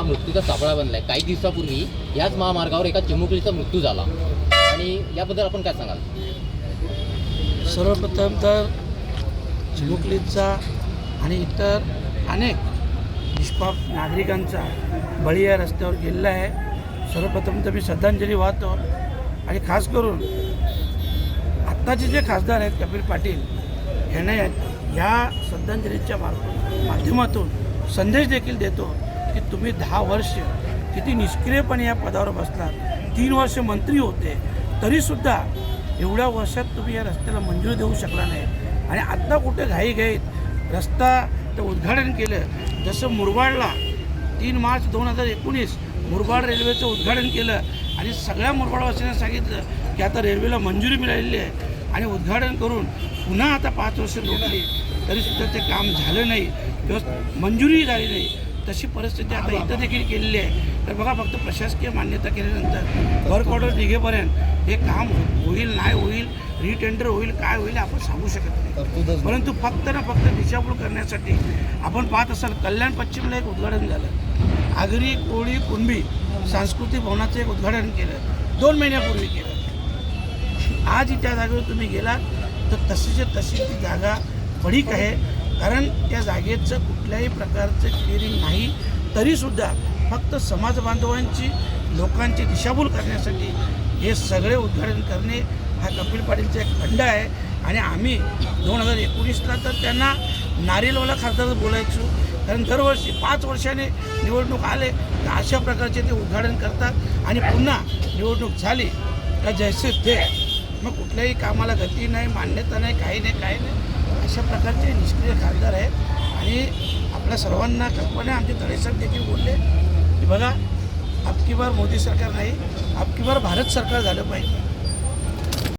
हा मृत्यूचा सापळा बनलाय. काही दिवसापूर्वी याच महामार्गावर एका चिमुकलीचा मृत्यू झाला. आणि याबद्दल आपण काय सांगाल? सर्वप्रथम तर चिमुकलीचा आणि इतर अनेक निष्पाप नागरिकांचा बळी या रस्त्यावर गेलेला आहे. सर्वप्रथम तर मी श्रद्धांजली वाहतो आणि खास करून आत्ताचे जे खासदार आहेत कपिल पाटील यांना ह्या श्रद्धांजलीच्या मार्फत माध्यमातून संदेश देखील देतो तुम्ही दहा वर्ष किती निष्क्रियपणे या पदावर बसलात तीन वर्ष मंत्री होते तरीसुद्धा एवढ्या वर्षात तुम्ही या रस्त्याला मंजुरी देऊ शकला नाही. आणि आत्ता कुठे घाई घाईत रस्ता ते उद्घाटन केलं जसं मुरबाडला तीन मार्च दोन हजार एकोणीस मुरबाड रेल्वेचं उद्घाटन केलं आणि सगळ्या मुरबाडवासियांना सांगितलं की आता रेल्वेला मंजुरी मिळालेली आहे आणि उद्घाटन करून पुन्हा आता पाच वर्ष लोटली तरीसुद्धा ते काम झालं नाही. किंवा मंजुरी झाली नाही. तशी परिस्थिती आता इथं देखील केलेली आहे. तर बघा फक्त प्रशासकीय मान्यता केल्यानंतर वर्क ऑर्डर निघेपर्यंत हे काम होईल नाही होईल रिटेंडर होईल काय होईल आपण सांगू शकत नाही. परंतु फक्त ना फक्त दिशाभूल करण्यासाठी आपण पाहत असाल कल्याण पश्चिमला एक उद्घाटन झालं. आगरी कोळी कुणबी सांस्कृतिक भवनाचं एक उद्घाटन केलं. दोन महिन्यापूर्वी केलं. आज त्या जागेवर तुम्ही गेलात तर तशीच्या तशी ती जागा पडीक आहे. कारण त्या जागेचं कुठल्याही प्रकारचं क्लिअरिंग नाही तरीसुद्धा फक्त समाज बांधवांची लोकांची दिशाभूल करण्यासाठी हे सगळे उद्घाटन करणे हा कपिल पाटीलचा एक खंड आहे. आणि आम्ही दोन हजार एकोणीसला तर त्यांना नारिलवाला खासदार बोलायचो. कारण दरवर्षी पाच वर्षाने निवडणूक आले तर अशा प्रकारचे ते उद्घाटन करतात. आणि पुन्हा निवडणूक झाली तर जैसे ते मग कुठल्याही कामाला गती नाही मान्यता नाही काही नाही काही नाही. अशा प्रकारचे निष्क्रिय खासदार आहेत आणि आपल्या सर्वांना कल्पना आमचे तळेसाहेब देखील बोलले की बघा अबकी बार मोदी सरकार नाही अबकी बार भारत सरकार झालं पाहिजे.